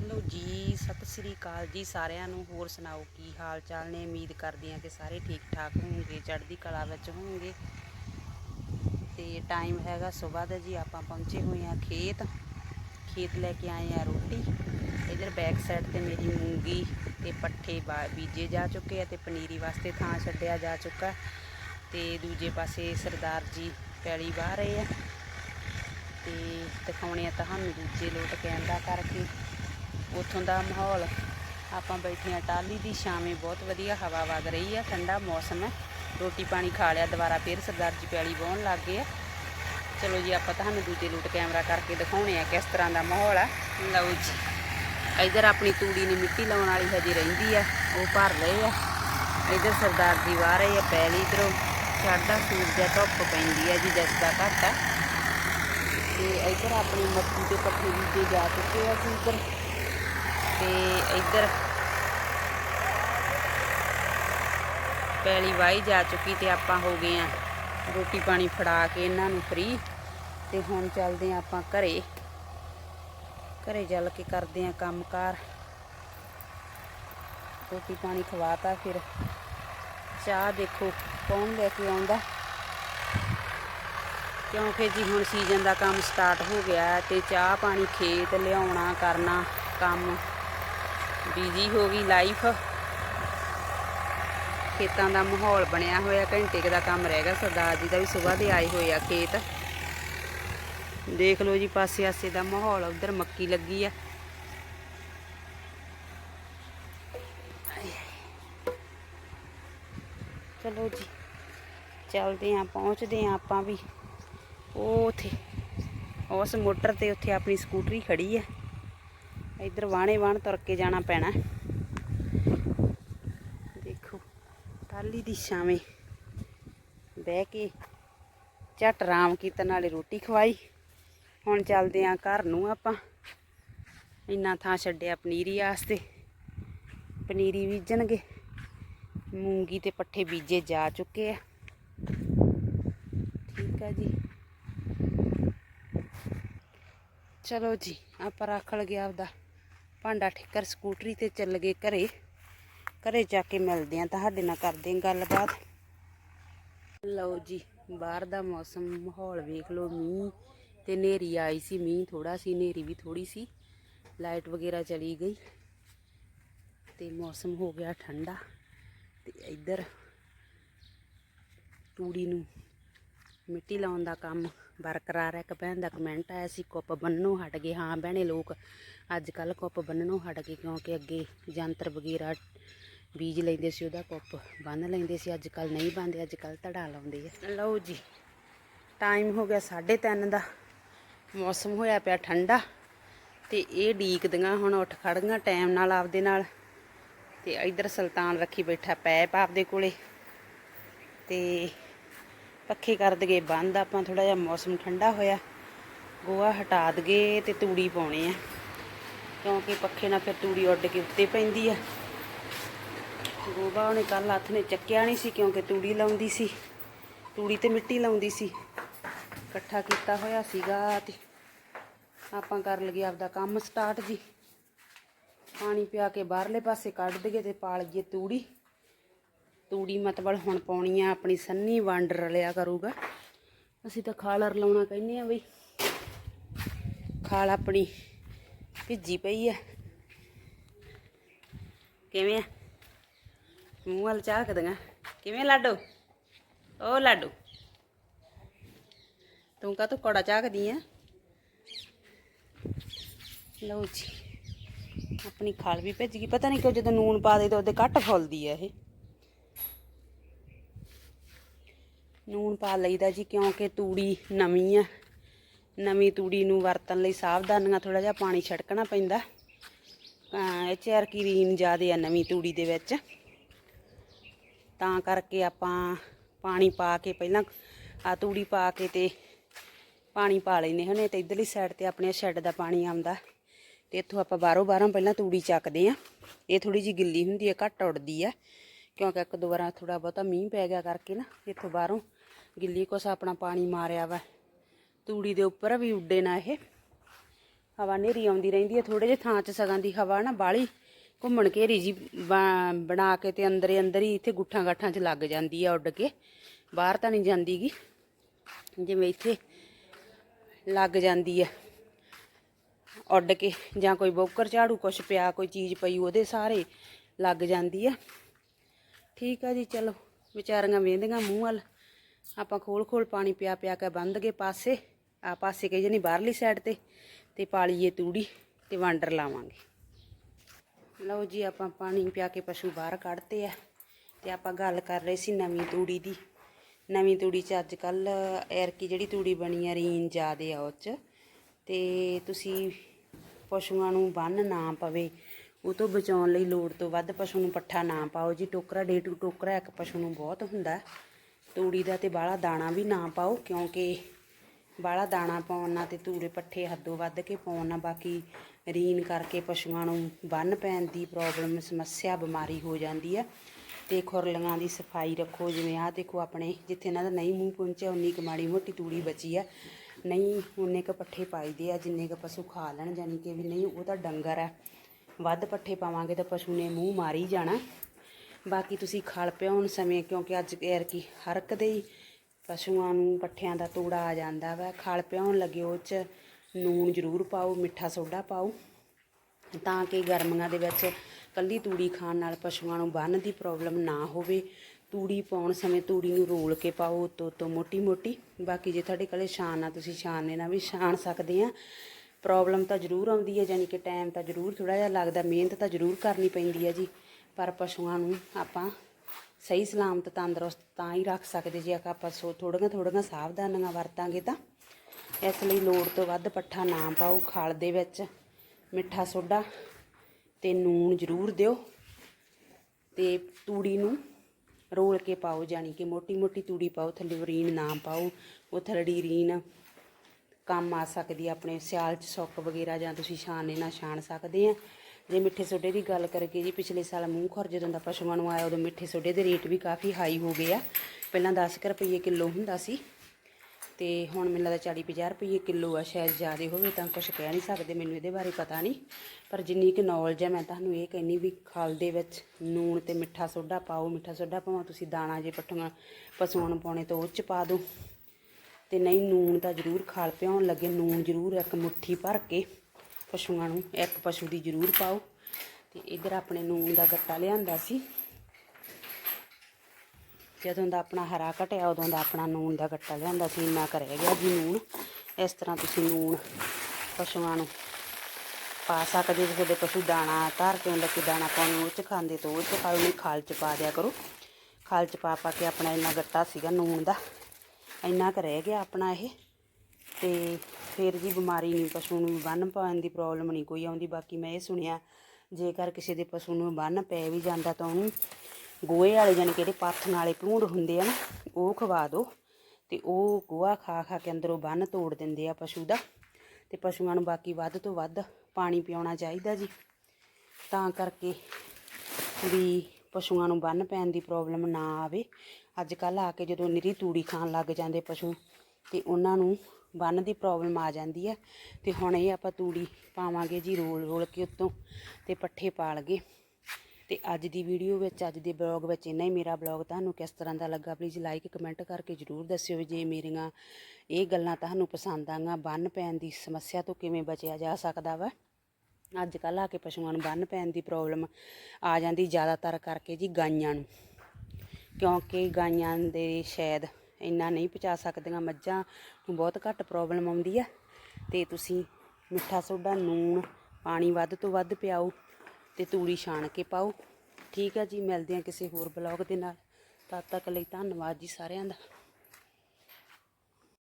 Hello ਜੀ, ਸਤਿ ਸ੍ਰੀ ਅਕਾਲ ਜੀ ਸਾਰਿਆਂ ਨੂੰ। ਹੋਰ ਸੁਣਾਓ, ਕੀ ਹਾਲ ਚਾਲ ਨੇ? ਉਮੀਦ ਕਰਦੀ ਹਾਂ ਕਿ ਸਾਰੇ ਠੀਕ ਠਾਕ ਹੋਣਗੇ, ਚੜ੍ਹਦੀ ਕਲਾ ਵਿੱਚ ਹੋਣਗੇ। ਤੇ ਟਾਈਮ ਹੈਗਾ ਸਵੇਰ ਦਾ ਜੀ, ਆਪਾਂ ਪਹੁੰਚੇ ਹੋਏ ਆ ਖੇਤ। ਖੇਤ ਲੈ ਕੇ ਆਏ ਆ ਰੋਟੀ। ਇਧਰ ਬੈਕ ਸਾਈਡ ਤੇ ਮੇਰੀ ਮੂੰਗੀ ਤੇ ਪੱਠੇ ਬਾ- ਬੀਜੇ ਜਾ ਚੁੱਕੇ ਆ ਤੇ ਪਨੀਰੀ ਵਾਸਤੇ ਥਾਂ ਛੱਡਿਆ ਜਾ ਚੁੱਕਾ। ਤੇ ਦੂਜੇ ਪਾਸੇ ਸਰਦਾਰ ਜੀ ਪੈਲੀ ਵਾਹ ਰਹੇ ਆ। ਤੇ ਦਿਖਾਉਣੇ ਆ ਤੁਹਾਨੂੰ ਦੂਜੇ ਲੋਟ ਕੈਮਰਾ ਕਰਕੇ। ਉੱਥੋਂ ਦਾ ਮਾਹੌਲ। ਆਪਾਂ ਬੈਠੇ ਆ ਟਾਲੀ ਦੀ ਛਾਵੇਂ ਬਹੁਤ ਵਧੀਆ ਹਵਾ ਵਗ ਰਹੀ ਆ, ਠੰਡਾ ਮੌਸਮ ਹੈ। ਰੋਟੀ ਪਾਣੀ ਖਾ ਲਿਆ, ਦੁਬਾਰਾ ਫਿਰ ਸਰਦਾਰ ਜੀ ਪਿਆਲੀ ਵਾਹੁਣ ਲੱਗ ਗਏ ਆ। ਚਲੋ ਜੀ, ਆਪਾਂ ਤੁਹਾਨੂੰ ਦੂਜੇ ਲੋਟ ਕੈਮਰਾ ਕਰਕੇ ਦਿਖਾਉਣੇ ਆ ਕਿਸ ਤਰ੍ਹਾਂ ਦਾ ਮਾਹੌਲ ਆ। ਲਓ ਜੀ, ਇਧਰ ਆਪਣੀ ਤੂੜੀ ਨੇ ਮਿੱਟੀ ਲਾਉਣ ਵਾਲੀ ਹਜੇ ਰਹਿੰਦੀ ਆ, ਉਹ ਭਰ ਰਹੇ ਆ। ਇਧਰ ਸਰਦਾਰ ਜੀ ਵਾਹ ਰਹੇ ਆ, ਪੈਲੀ ਇਧਰੋਂ ਚੜਦਾ ਸੂਰਜ ਆ, ਧੁੱਪ ਪੈਂਦੀ ਆ ਜੀ ਦਿਸਦਾ ਘੱਟ। ਆ ਤੇ ਇੱਧਰ ਆਪਣੀ ਮੱਕੀ ਦੇ ਪੱਠੇ ਬੀਜੇ ਜਾ ਚੁੱਕੇ ਆ ਜੀ ਇੱਧਰ। ਤੇ ਇੱਧਰ ਪੈਲੀ ਵਾਈ ਜਾ ਚੁੱਕੀ ਤੇ ਆਪਾਂ ਹੋ ਗਏ ਆ ਰੋਟੀ ਪਾਣੀ ਫੜਾ ਕੇ ਇਹਨਾਂ ਨੂੰ ਫਰੀ ਤੇ ਹੁਣ ਚੱਲਦੇ ਆ ਆਪਾਂ ਘਰੇ। ਘਰੇ ਚੱਲ ਕੇ ਕਰਦੇ ਆ ਕੰਮਕਾਰ। ਰੋਟੀ ਪਾਣੀ ਖਵਾਤਾ ਫਿਰ ਚਾਹ ਦੇਖੋ ਕੌਣ ਲੈ ਕੇ ਆਉਂਦਾ। ਕਿਉਂਕਿ ਜੀ ਹੁਣ ਸੀਜ਼ਨ ਦਾ ਕੰਮ ਸਟਾਰਟ ਹੋ ਗਿਆ ਤੇ ਚਾਹ ਪਾਣੀ ਖੇਤ ਲਿਆਉਣਾ, ਕਰਨਾ, ਕੰਮ ਬਿਜ਼ੀ ਹੋ ਗਈ ਲਾਈਫ ਖੇਤਾਂ ਦਾ ਮਾਹੌਲ ਬਣਿਆ ਹੋਇਆ, ਘੰਟੇ ਦਾ ਕੰਮ ਰਹਿ ਗਿਆ। ਸਰਦਾਰ ਜੀ ਦਾ ਵੀ ਸਵੇਰ ਦੇ ਆਏ ਹੋਏ ਆ ਖੇਤ। ਦੇਖ ਲਓ ਜੀ ਪਾਸੇ ਆਸੇ ਦਾ ਮਾਹੌਲ, ਉਧਰ ਮੱਕੀ ਲੱਗੀ ਆ। ਚਲੋ ਜੀ, ਚੱਲਦੇ ਆਂ ਪਹੁੰਚਦੇ ਆਂ ਆਪਾਂ ਵੀ। ਉਹ ਉਥੇ, ਉਸ ਮੋਟਰ ਤੇ ਉੱਥੇ ਆਪਣੀ ਸਕੂਟਰੀ ਖੜੀ ਹੈ ਇੱਧਰ ਵਾਣੇ ਵਾਣ ਤੁਰ ਕੇ ਜਾਣਾ ਪੈਣਾ। ਦੇਖੋ ਟਾਲੀ ਦੀ ਛਾਵੇਂ ਬਹਿ ਕੇ ਝਟ ਆਰਾਮ ਕੀਰਤਨ ਨਾਲੇ ਰੋਟੀ ਖਵਾਈ। ਹੁਣ ਚੱਲਦੇ ਆਂ ਘਰ ਨੂੰ ਆਪਾਂ। ਇੰਨਾ ਥਾਂ ਛੱਡਿਆ ਪਨੀਰੀ ਵਾਸਤੇ। ਪਨੀਰੀ ਬੀਜਣਗੇ। ਮੂੰਗੀ ਤੇ ਪੱਠੇ ਬੀਜੇ ਜਾ ਚੁੱਕੇ ਆ। ਠੀਕ ਆ ਜੀ। ਚਲੋ ਜੀ, ਆਪਾਂ ਰੱਖ ਲਗੇ ਆਪਦਾ। ਭਾਂਡਾ ਠਿੱਕਰ ਸਕੂਟਰੀ ਤੇ ਚੱਲ ਗਏ ਘਰੇ। ਘਰੇ ਜਾ ਕੇ ਮਿਲਦੇ ਆਂ ਤੁਹਾਡੇ ਨਾਲ ਕਰਦੇ ਆਂ ਗੱਲਬਾਤ। ਲਓ ਜੀ, ਬਾਹਰ ਦਾ ਮੌਸਮ ਮਾਹੌਲ ਵੇਖ ਲਓ, ਮੀਂਹ ਤੇ ਨੇਰੀ ਆਈ ਸੀ, ਮੀਂਹ ਥੋੜਾ ਸੀ ਨੇਰੀ ਵੀ ਥੋੜੀ ਸੀ। ਲਾਈਟ ਵਗੈਰਾ ਚਲੀ ਗਈ ਤੇ ਮੌਸਮ ਹੋ ਗਿਆ ਠੰਡਾ ਤੇ ਇੱਧਰ ਤੂੜੀ ਨੂੰ ਮਿੱਟੀ ਲਾਉਣ ਦਾ ਕੰਮ ਬਰਕਰਾਰ ਹੈ। ਇੱਕ ਭੈਣ ਦਾ ਕਮੈਂਟ ਆਇਆ ਸੀ, ਕੁੱਪ ਬੰਨਣੋਂ ਹਟ ਗਏ। ਹਾਂ ਭੈਣੇ ਲੋਕ, ਅੱਜ ਕੱਲ ਕੁੱਪ ਬੰਨਣੋਂ ਹਟ ਗਏ ਕਿਉਂਕਿ ਅੱਗੇ ਜੰਤਰ ਵਗੈਰਾ ਬੀਜ ਲੈਂਦੇ ਸੀ, ਉਹਦਾ ਕੁੱਪ ਬੰਨ ਲੈਂਦੇ ਸੀ। ਅੱਜ ਕੱਲ ਨਹੀਂ ਬੰਨਦੇ ਅੱਜ ਕੱਲ ਧੜਾ ਲਾਉਂਦੇ ਆ। ਲਓ ਜੀ ਟਾਈਮ ਹੋ ਗਿਆ 3:30 ਦਾ, ਮੌਸਮ ਹੋਇਆ ਪਿਆ ਠੰਡਾ ਤੇ ਇਹ ਡੀਕਦੀਆਂ ਹੁਣ ਉੱਠ ਖੜੀਆਂ ਟਾਈਮ ਨਾਲ ਆਪਦੇ ਨਾਲ ਤੇ ਇਧਰ ਸੁਲਤਾਨ ਰੱਖੀ ਬੈਠਾ ਪੈਪ ਆਪਦੇ ਕੋਲੇ ਤੇ ਪੱਖੇ ਕਰ ਦਗੇ ਬੰਦ, ਆਪਾਂ ਥੋੜਾ ਜਿਹਾ ਮੌਸਮ ਠੰਡਾ ਹੋਇਆ। ਗੋਆ ਹਟਾ ਦਗੇ ਤੇ ਤੂੜੀ ਪਾਉਣੀ ਆ। ਕਿਉਂਕਿ ਪੱਖੇ ਨਾਲ ਫਿਰ ਤੂੜੀ ਉੱਡ ਕੇ ਉੱਤੇ ਪੈਂਦੀ ਆ। ਗੋਬਾ ਉਹਨੇ ਕੱਲ ਹੱਥ ਨੇ ਚੱਕਿਆ ਨਹੀਂ ਸੀ ਕਿਉਂਕਿ ਤੂੜੀ ਲਾਉਂਦੀ ਸੀ। ਤੂੜੀ ਤੇ ਮਿੱਟੀ ਲਾਉਂਦੀ ਸੀ। ਇਕੱਠਾ ਕੀਤਾ ਹੋਇਆ ਸੀਗਾ ਤੇ ਆਪਾਂ ਕਰ ਲਈਏ ਆਪਦਾ ਕੰਮ ਸਟਾਰਟ ਜੀ। ਪਾਣੀ ਪਿਆ ਕੇ ਬਾਹਰਲੇ ਪਾਸੇ ਕੱਢ ਦਈਏ ਤੇ ਪਾ ਲਈਏ ਤੂੜੀ। ਤੂੜੀ ਮਤਬਲ ਹੁਣ ਪਾਉਣੀ ਆ, ਆਪਣੀ ਸੰਨੀ ਵੰਡ ਰਲਿਆ ਕਰੂਗਾ। ਅਸੀਂ ਤਾਂ ਖਾਲਰ ਲਾਉਣਾ ਕਹਿੰਦੇ ਆ ਬਈ। ਖਾਲ ਆਪਣੀ ਭਿੱਜੀ ਪਈ ਆ। ਕਿਵੇਂ ਆ? ਮੂੰਹ ਵੱਲ ਝਾਕਦੀਆਂ ਕਿਵੇਂ ਲਾਡੋ? ਓ ਲਾਡੋ। ਤੂੰ ਕਾ ਤੂੰ ਕੋੜਾ ਝਾਕਦੀ ਆ? ਲਓ ਜੀ। ਆਪਣੀ ਖਾਲ ਵੀ ਭਿੱਜ ਗਈ। ਪਤਾ ਨਹੀਂ ਕਿਉਂ ਜਦੋਂ ਨੂਨ ਪਾ ਦੇ ਤਾਂ ਉਹਦੇ ਘੱਟ ਫੁੱਲਦੀ ਆ ਇਹ। ਲੂਣ ਪਾ ਲਈਦਾ ਜੀ, ਕਿਉਂਕਿ ਤੂੜੀ ਨਵੀਂ ਆ। ਨਵੀਂ ਤੂੜੀ ਨੂੰ ਵਰਤਣ ਲਈ ਸਾਵਧਾਨੀਆਂ ਥੋੜਾ ਜਿਹਾ ਪਾਣੀ ਛਿੜਕਣਾ ਪੈਂਦਾ। ਇਹ ਚੈਰ ਕੀ ਰੀਨ ਜ਼ਿਆਦੇ ਆ ਨਵੀਂ ਤੂੜੀ ਦੇ ਵਿੱਚ। ਤਾਂ ਕਰਕੇ ਆਪਾਂ ਪਾਣੀ ਪਾ ਕੇ ਪਹਿਲਾਂ ਆ ਤੂੜੀ ਪਾ ਕੇ ਤੇ ਪਾਣੀ ਪਾ ਲੈਨੇ ਹੁੰਨੇ ਤੇ ਇਧਰਲੀ ਸਾਈਡ ਤੇ ਆਪਣੇ ਸ਼ੈੱਡ ਦਾ ਪਾਣੀ ਆਉਂਦਾ। ਤੇ ਇੱਥੋਂ ਆਪਾਂ ਬਾਹਰੋਂ ਬਾਹਰੋਂ ਪਹਿਲਾਂ ਤੂੜੀ ਚੱਕਦੇ ਆ ਇਹ ਥੋੜੀ ਜੀ ਗਿੱਲੀ ਹੁੰਦੀ ਹੈ, ਘੱਟ ਉੱਡਦੀ ਆ। ਕਿਉਂਕਿ ਇੱਕ ਦੋ ਵਾਰ ਥੋੜਾ ਬਹੁਤਾ ਮੀਂਹ ਪੈ ਗਿਆ ਕਰਕੇ ਨਾ, ਇੱਥੋਂ ਬਾਹਰੋਂ ਗਿੱਲੀ ਕੁਛ ਆਪਣਾ ਪਾਣੀ ਮਾਰਿਆ ਵਾ। ਤੂੜੀ ਦੇ ਉੱਪਰ ਵੀ ਉੱਡੇ ਨਾ ਇਹ। ਹਵਾ ਨੇਰੀ ਆਉਂਦੀ ਰਹਿੰਦੀ ਹੈ ਥੋੜੇ ਜਿਹੇ ਥਾਂ 'ਚ ਸਗਾਂ ਦੀ ਹਵਾ ਨਾ ਬਾਲੀ ਘੁੰਮਣ ਘੇਰੀ ਜੀ ਬਾ- ਬਣਾ ਕੇ ਤੇ ਅੰਦਰੇ ਅੰਦਰ ਹੀ ਇੱਥੇ ਗੁੱਠਾਂ ਗਾਠਾਂ 'ਚ ਲੱਗ ਜਾਂਦੀ ਆ ਉੱਡ ਕੇ। ਬਾਹਰ ਤਾਂ ਨਹੀਂ ਜਾਂਦੀਗੀ ਜਿਵੇਂ ਇੱਥੇ ਲੱਗ ਜਾਂਦੀ ਆ। ਉੱਡ ਕੇ ਜਾਂ ਕੋਈ ਬੋਕਰ ਝਾੜੂ ਕੁਛ ਪਿਆ, ਕੋਈ ਚੀਜ਼ ਪਈ, ਉਹਦੇ ਸਾਰੇ ਲੱਗ ਜਾਂਦੀ ਆ। ਠੀਕ ਆ ਜੀ, ਚਲੋ, ਵਿਚਾਰੀਆਂ ਵੇਂਦੀਆਂ ਮੂੰਹ ਵੱਲ। ਆਪਾਂ ਖੋਲ ਖੋਲ ਪਾਣੀ ਪਿਆ ਪਿਆ ਕੇ ਬੰਦ ਗਏ ਪਾਸੇ ਆ ਪਾਸੇ ਕਹੀ ਜਾਨੀ ਬਾਹਰਲੀ ਸਾਈਡ ਤੇ ਤੇ ਪਾਲੀਏ ਤੂੜੀ ਤੇ ਵਾਂਡਰ ਲਾਵਾਂਗੇ। ਲਓ ਜੀ, ਆਪਾਂ ਪਾਣੀ ਪਿਆ ਕੇ ਪਸ਼ੂ ਬਾਹਰ ਕੱਢਤੇ ਆ, ਤੇ ਆਪਾਂ ਗੱਲ ਕਰ ਰਹੇ ਸੀ ਨਵੀਂ ਤੂੜੀ ਦੀ। ਨਵੀਂ ਤੂੜੀ 'ਚ ਅੱਜ ਕੱਲ ਐਰਕੀ ਜਿਹੜੀ ਤੂੜੀ ਬਣੀ ਆ, ਰੀਨ ਜ਼ਿਆਦੇ ਆ ਉਹ 'ਚ, ਤੇ ਤੁਸੀਂ ਪਸ਼ੂਆਂ ਨੂੰ ਬੰਨ ਨਾ ਪਵੇ, ਉਹ ਤੋਂ ਬਚਾਉਣ ਲਈ ਲੋੜ ਤੋਂ ਵੱਧ ਪਸ਼ੂ ਨੂੰ ਪੱਠਾ ਨਾ ਪਾਓ। ਜੀ, ਟੋਕਰਾ ਡੇ ਟੂ ਟੋਕਰਾ ਇੱਕ ਪਸ਼ੂ ਨੂੰ ਬਹੁਤ ਹੁੰਦਾ। ਤੂੜੀ ਦਾ ਤੇ ਬਾਹਲਾ ਦਾਣਾ ਵੀ ਨਾ ਪਾਓ, ਕਿਉਂਕਿ ਬਾਹਲਾ ਦਾਣਾ ਪਾਉਣ ਨਾਲ ਤੇ ਤੂੜੇ ਪੱਠੇ ਹੱਦੋਂ ਵੱਧ ਕੇ ਪਾਉਣ ਨਾਲ ਬਾਕੀ ਰੀਨ ਕਰਕੇ ਪਸ਼ੂਆਂ ਨੂੰ ਬੰਨ ਪੈਣ ਦੀ ਪ੍ਰੋਬਲਮ ਸਮੱਸਿਆ, ਬਿਮਾਰੀ ਹੋ ਜਾਂਦੀ ਹੈ ਤੇ ਖੁਰਲੀਆਂ ਦੀ ਸਫ਼ਾਈ ਰੱਖੋ, ਜਿਵੇਂ ਆਹ ਦੇਖੋ ਆਪਣੇ, ਜਿੱਥੇ ਇਹਨਾਂ ਦਾ ਨਹੀਂ ਮੂੰਹ ਪਹੁੰਚਿਆ, ਉਨੀ ਕੁ ਮਾੜੀ ਮੋਟੀ ਤੂੜੀ ਬਚੀ ਆ। ਨਹੀਂ, ਉਨੇ ਕੁ ਪੱਠੇ ਪਾਈਦੇ ਆ, ਜਿੰਨੇ ਕੁ ਪਸ਼ੂ ਖਾ ਲੈਣ ਜਾਨੀ ਕਿ ਵੀ ਨਹੀਂ, ਉਹ ਤਾਂ ਡੰਗਰ ਆ। ਵੱਧ ਪੱਠੇ ਪਾਵਾਂਗੇ ਤਾਂ ਪਸ਼ੂ ਨੇ ਮੂੰਹ ਮਾਰੀ ਜਾਣਾ। ਬਾਕੀ ਤੁਸੀਂ ਖਲ ਪਿਆਉਣ ਸਮੇਂ, ਕਿਉਂਕਿ ਅੱਜ ਯਾਰ ਕੀ ਹਰ ਇੱਕ ਦੇ ਹੀ ਪਸ਼ੂਆਂ ਨੂੰ, ਪੱਠਿਆਂ ਦਾ ਤੂੜਾ ਆ ਜਾਂਦਾ ਵਾ। ਖਲ ਪਿਆਉਣ ਲੱਗੇ ਉਹ ਚ ਨੂਣ ਜ਼ਰੂਰ ਪਾਓ, ਮਿੱਠਾ ਸੋਡਾ ਪਾਓ, ਤਾਂ ਕਿ ਗਰਮੀਆਂ ਦੇ ਵਿੱਚ ਕੱਲੀ ਤੂੜੀ ਖਾਣ ਨਾਲ ਪਸ਼ੂਆਂ ਨੂੰ ਬੰਨ ਦੀ ਪ੍ਰੋਬਲਮ ਨਾ ਹੋਵੇ। ਤੂੜੀ ਪਾਉਣ ਸਮੇਂ ਤੂੜੀ ਨੂੰ ਰੋਲ ਕੇ ਪਾਓ ਤੋਂ ਤੋਂ ਮੋਟੀ ਮੋਟੀ ਬਾਕੀ ਜੇ ਤੁਹਾਡੇ ਕੋਲੇ ਛਾਣ ਆ, ਤੁਸੀਂ ਛਾਣ ਦੇ ਨਾਲ ਵੀ ਛਾਣ ਸਕਦੇ ਆ। ਪ੍ਰੋਬਲਮ ਤਾਂ ਜ਼ਰੂਰ ਆਉਂਦੀ ਹੈ ਯਾਨੀ ਕਿ ਟਾਈਮ ਤਾਂ ਜ਼ਰੂਰ ਥੋੜਾ ਜਿਹਾ ਲੱਗਦਾ, ਮਿਹਨਤ ਤਾਂ ਜ਼ਰੂਰ ਕਰਨੀ ਪੈਂਦੀ ਹੈ ਜੀ। ਪਰ ਪਸ਼ੂਆਂ ਨੂੰ ਆਪਾਂ ਸਹੀ ਸਲਾਮਤ ਤੰਦਰੁਸਤ ਤਾਂ ਹੀ ਰੱਖ ਸਕਦੇ। ਜੇ ਆਪਾਂ ਸੋ ਥੋੜੀਆਂ ਥੋੜੀਆਂ ਸਾਵਧਾਨੀਆਂ ਵਰਤਾਂਗੇ ਤਾਂ ਇਸ ਲਈ ਲੋੜ ਤੋਂ ਵੱਧ ਪੱਠਾ ਨਾ ਪਾਓ। ਖਾਲ ਦੇ ਵਿੱਚ ਮਿੱਠਾ ਸੋਡਾ ਤੇ ਨੂਣ ਜ਼ਰੂਰ ਦਿਓ ਤੇ ਤੂੜੀ ਨੂੰ ਰੋਲ ਕੇ ਪਾਓ ਜਾਨੀ ਕਿ ਮੋਟੀ ਮੋਟੀ ਤੂੜੀ ਪਾਓ, ਥੱਲੇ ਰੀਨ ਨਾ ਪਾਓ। ਉਹ ਥਲੜੀ ਰੀਨ ਕੰਮ ਆ ਸਕਦੀ ਆਪਣੇ ਸਿਆਲ ਚ ਸੁੱਕ ਵਗੈਰਾ ਜਾਂ ਤੁਸੀਂ ਛਾਣੇ ਨਾਲ ਛਾਣ ਸਕਦੇ ਆ। ਜੇ ਮਿੱਠੇ ਸੋਡੇ ਦੀ ਗੱਲ ਕਰਕੇ ਜੀ, ਪਿਛਲੇ ਸਾਲ ਮੂੰਹ ਖੁਰ ਜਦੋਂ ਦਾ ਪਸ਼ੂਆਂ ਨੂੰ ਆਇਆ, ਉਦੋਂ ਮਿੱਠੇ ਸੋਡੇ ਦੇ ਰੇਟ ਵੀ ਕਾਫੀ ਹਾਈ ਹੋ ਗਏ ਆ। ਪਹਿਲਾਂ 10 ਕੁ ਰੁਪਏ ਕਿਲੋ ਹੁੰਦਾ ਸੀ ਤੇ ਹੁਣ ਮੈਨੂੰ ਲੱਗਦਾ 40 50 ਰੁਪਏ ਕਿਲੋ ਆ, ਸ਼ਾਇਦ ਜ਼ਿਆਦਾ ਹੋਵੇ ਤਾਂ ਕੁਝ ਕਹਿ ਨਹੀਂ ਸਕਦੇ, ਮੈਨੂੰ ਇਹਦੇ ਬਾਰੇ ਪਤਾ ਨਹੀਂ। ਪਰ ਜਿੰਨੀ ਕਿ ਨੌਲੇਜ ਹੈ ਮੈਂ ਤੁਹਾਨੂੰ ਇਹ ਕਹਿੰਨੀ ਵੀ ਖਲ ਦੇ ਵਿੱਚ ਨੂਣ ਤੇ ਮਿੱਠਾ ਸੋਡਾ ਪਾਓ, ਮਿੱਠਾ ਸੋਡਾ ਭਾਵੇਂ ਤੁਸੀਂ ਦਾਣਾ ਜੇ ਪੱਠੀਆਂ ਪਸ਼ੂਆਂ ਨੂੰ ਪਾਉਣੇ ਤਾਂ ਉਹ ਚ ਪਾ ਦਿਓ। ਤੇ ਨਹੀਂ, ਨੂਣ ਤਾਂ ਜ਼ਰੂਰ ਖਾਲ ਪਿਆਉਣ ਲੱਗੇ, ਨੂਣ ਜ਼ਰੂਰ ਇੱਕ ਮੁੱਠੀ ਭਰ ਕੇ। ਪਸ਼ੂਆਂ ਨੂੰ, ਇੱਕ ਪਸ਼ੂ ਦੀ ਜ਼ਰੂਰ ਪਾਓ। ਤੇ ਇਧਰ ਆਪਣੇ ਨੂਣ ਦਾ ਗੱਟਾ ਲਿਆਂਦਾ ਸੀ। ਜਦੋਂ ਦਾ ਆਪਣਾ ਹਰਾ ਘਟਿਆ, ਉਦੋਂ ਦਾ ਆਪਣਾ ਨੂਣ ਦਾ ਗੱਟਾ ਲਿਆਂਦਾ ਸੀ। ਇੰਨਾ ਕਰ ਰਹਿ ਗਿਆ ਜੀ ਨੂਣ। ਇਸ ਤਰ੍ਹਾਂ ਤੁਸੀਂ ਨੂਣ ਪਸ਼ੂਆਂ ਨੂੰ ਪਾ ਸਕਦੇ ਜੇ ਤੁਹਾਡੇ ਪਸ਼ੂ ਦਾਣਾ ਧਾਰ ਕੇ ਲੱਗੇ ਦਾਣਾ ਪਾਉਣੀ ਉਹ ਚ ਖਾਂਦੇ ਤਾਂ ਉਹ ਚ ਖਾਓ ਨਹੀਂ ਖਾਲ ਚ ਪਾ ਦਿਆ ਕਰੋ। ਖਾਲ ਚ ਪਾ ਪਾ ਕੇ ਆਪਣਾ ਇੰਨਾ ਗੱਟਾ ਸੀਗਾ ਨੂਣ ਦਾ। ਇੰਨਾ ਕੁ ਰਹਿ ਗਿਆ ਆਪਣਾ ਇਹ। ਤੇ ਫਿਰ ਜੀ ਬਿਮਾਰੀ ਨਹੀਂ, ਪਸ਼ੂ ਨੂੰ ਬੰਨ ਪਾਉਣ ਦੀ ਪ੍ਰੋਬਲਮ ਨਹੀਂ, ਕੋਈ ਆਉਂਦੀ। ਬਾਕੀ ਮੈਂ ਇਹ ਸੁਣਿਆ, ਜੇਕਰ ਕਿਸੇ ਦੇ ਪਸ਼ੂ ਨੂੰ ਬੰਨ ਪੈ ਵੀ ਜਾਂਦਾ ਤਾਂ ਉਹਨੂੰ ਗੋਹੇ ਵਾਲੇ ਜਾਨੀ ਕਿ ਜਿਹੜੇ ਪਾਥਣ ਵਾਲੇ ਭੂੰਡ ਹੁੰਦੇ ਆ ਨਾ, ਉਹ ਖਵਾ ਦਿਓ। ਤੇ ਉਹ ਗੋਹਾ ਖਾ ਖਾ ਕੇ ਅੰਦਰੋਂ ਬੰਨ ਤੋੜ ਦਿੰਦੇ ਆ ਪਸ਼ੂ ਦਾ। ਤੇ ਪਸ਼ੂਆਂ ਨੂੰ ਬਾਕੀ ਵੱਧ ਤੋਂ ਵੱਧ ਪਾਣੀ ਪਿਆਉਣਾ ਚਾਹੀਦਾ ਜੀ। ਤਾਂ ਕਰਕੇ ਵੀ ਪਸ਼ੂਆਂ ਨੂੰ ਬੰਨ ਪੈਣ ਦੀ ਪ੍ਰੋਬਲਮ ਨਾ ਆਵੇ। ਅੱਜ ਕੱਲ ਆ ਕੇ ਜਦੋਂ ਨਿਰੀ ਤੂੜੀ ਖਾਣ ਲੱਗ ਜਾਂਦੇ ਪਸ਼ੂ, ਤੇ ਉਹਨਾਂ ਨੂੰ ਬੰਨ ਦੀ ਪ੍ਰੋਬਲਮ ਆ ਜਾਂਦੀ ਹੈ ਤੇ ਹੁਣ ਇਹ ਆਪਾਂ ਤੂੜੀ ਪਾਵਾਂਗੇ ਜੀ ਰੋਲ ਰੋਲ ਕੇ ਉੱਤੋਂ ਤੇ ਪੱਠੇ ਪਾਲ ਗਏ ਤੇ ਅੱਜ ਦੀ ਵੀਡੀਓ ਵਿੱਚ, ਅੱਜ ਦੇ ਬਲੌਗ ਵਿੱਚ ਇੰਨਾ ਹੀ ਮੇਰਾ ਬਲੌਗ ਤੁਹਾਨੂੰ ਕਿਸ ਤਰ੍ਹਾਂ ਦਾ ਲੱਗਾ ਪਲੀਜ਼ ਲਾਈਕ ਕਮੈਂਟ ਕਰਕੇ ਜਰੂਰ ਦੱਸਿਓ ਜੇ ਮੇਰੀਆਂ ਇਹ ਗੱਲਾਂ ਤੁਹਾਨੂੰ ਪਸੰਦ ਆਈਆਂ। ਬੰਨ ਪੈਣ ਦੀ ਸਮੱਸਿਆ ਤੋਂ ਕਿਵੇਂ ਬਚਿਆ ਜਾ ਸਕਦਾ ਵਾ? ਅੱਜ ਕੱਲ੍ਹ ਆ ਕੇ ਪਸ਼ੂਆਂ ਨੂੰ ਬੰਨ ਪੈਣ ਦੀ ਪ੍ਰੋਬਲਮ ਆ ਜਾਂਦੀ ਜ਼ਿਆਦਾਤਰ ਕਰਕੇ ਜੀ ਗਾਈਆਂ ਨੂੰ। ਕਿਉਂਕਿ ਗਾਈਆਂ ਦੇ ਸ਼ਾਇਦ ਇੰਨਾ ਨਹੀਂ ਪਚਾ ਸਕਦੀਆਂ ਮੱਝਾਂ, ਨੂੰ ਬਹੁਤ ਘੱਟ ਪ੍ਰੋਬਲਮ ਆਉਂਦੀ ਆ। ਤੇ ਤੁਸੀਂ ਮਿੱਠਾ ਸੋਡਾ, ਨੂਣ, ਪਾਣੀ ਵੱਧ ਤੋਂ ਵੱਧ ਪਿਆਓ ਤੇ ਤੂੜੀ ਛਾਣ ਕੇ ਪਾਓ। ਠੀਕ ਆ ਜੀ, ਮਿਲਦੇ ਆ ਕਿਸੇ ਹੋਰ ਬਲੌਗ ਦੇ ਨਾਲ। ਤਦ ਤੱਕ ਲਈ ਧੰਨਵਾਦ ਜੀ ਸਾਰਿਆਂ ਦਾ।